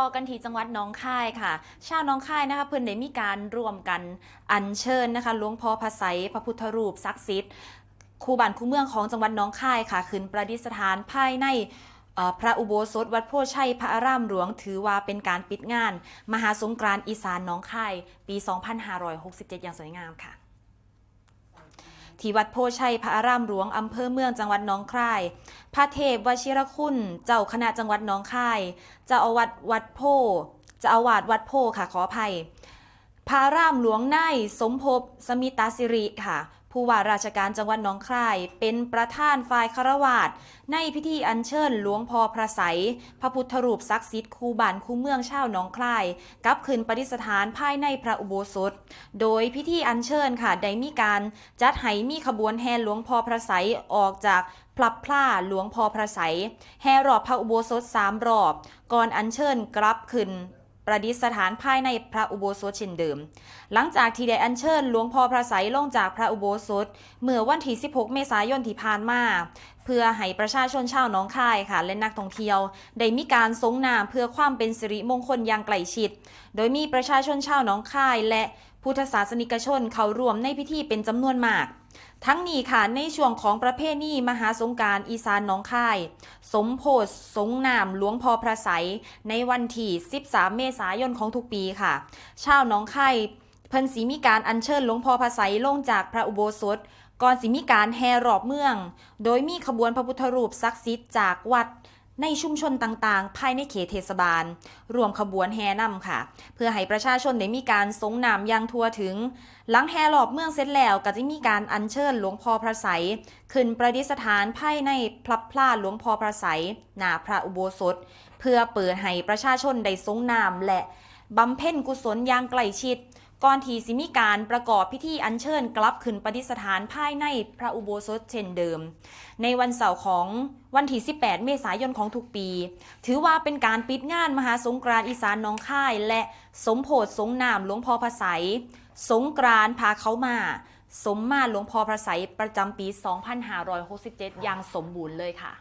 ต่อกันที่จังหวัดน้องคายค่ะ ชาวน้องคายนะคะเพิ่นได้มีการร่วมกันอัญเชิญนะคะหลวงพ่อพระไสยพระพุทธรูปศักดิ์สิทธิ์คูบ้านคูเมืองของจังหวัดน้องคายค่ะขึ้นประดิษฐานภายในพระอุโบสถวัดโพชัยพระอารามหลวงถือว่าเป็นการปิดงาน มหาสงกรานต์อีสานน้องคาย ปี 2567 อย่างสวยงามค่ะ ที่วัดโพชัยพระอารามหลวงอำเภอเมืองจังหวัดน้องคาย พระเทพวชิรคุณ เจ้าคณะจังหวัดน้องคายเจ้าอาวาสวัดโพธิ์เจ้าอาวาสวัดโพค่ะขออภัยพระรามหลวงนายสมภพสมิตาสิริค่ะ ผู้ว่าราชการจังหวัดหนองคาย เป็นประธานฝ่ายคารวาสในพิธีอัญเชิญหลวงพ่อพระไสยพระพุทธรูปศักดิ์สิทธิ์คูบานคูเมืองชาวหนองคายกลับคืนประดิษฐานภายในพระอุโบสถ โดยพิธีอัญเชิญค่ะได้มีการจัดให้มีขบวนแห่หลวงพ่อพระไสยออกจากพลับพล่าหลวงพ่อพระไสยแห่รอบพระอุโบสถสามรอบ ก่อนอัญเชิญกลับขึ้น ประดิษฐานภายในพระอุโบสถเช่นเดิม หลังจากที่ได้อัญเชิญหลวงพ่อพระไสยลงจากพระอุโบสถ เมื่อวันที่ 16 เมษายนที่ผ่านมา เพื่อให้ประชาชนชาวหนองคายค่ะ และนักท่องเที่ยว ได้มีการสงนามเพื่อความเป็นสิริมงคลอย่างใกล้ชิด โดยมีประชาชนชาวหนองคาย และพุทธศาสนิกชนเข้าร่วมในพิธีเป็นจำนวนมาก ทั้งนี้ค่ะในช่วงของประเพณีมหาสงการอีสานหนองค่าย สมโพธิสงนามหลวงพ่อพระไสยในวันที่ 13 เมษายนของทุกปีค่ะ ชาวหนองค่ายเพิ่นสีมีการอัญเชิญหลวงพ่อพระไสยลงจากพระอุโบสถ ก่อนสิมีการแห่รอบเมือง โดยมีขบวนพระพุทธรูปศักดิ์สิทธิ์จากวัด ในชุมชนต่างๆ ภายในเขตเทศบาล รวมขบวนแห่นำค่ะ เพื่อให้ประชาชนได้มีการสงนามอย่างทั่วถึง หลังแห่รอบเมืองเสร็จแล้วก็จะมีการอัญเชิญหลวงพ่อพระไสยขึ้นประดิษฐานภายในพลับพลาหลวงพ่อพระไสยหน้าพระอุโบสถ เพื่อเปิดให้ประชาชนได้สงนามและบำเพ็ญกุศลอย่างใกล้ชิด ก่อนที่สิมีการประกอบพิธีอัญเชิญกลับขึ้นประดิษฐานภายในพระอุโบสถเช่นเดิม ในวันเสาร์ของวันที่ 18 เมษายนของทุกปี ถือว่าเป็นการปิดงานมหาสงกรานต์อีสานน้องค่าย และสมโพธิสงนามหลวงพ่อพระไสยสงกรานต์พาเขามา สมมาหลวงพ่อพระไสยประจำปี 2567 อย่างสมบูรณ์เลยค่ะ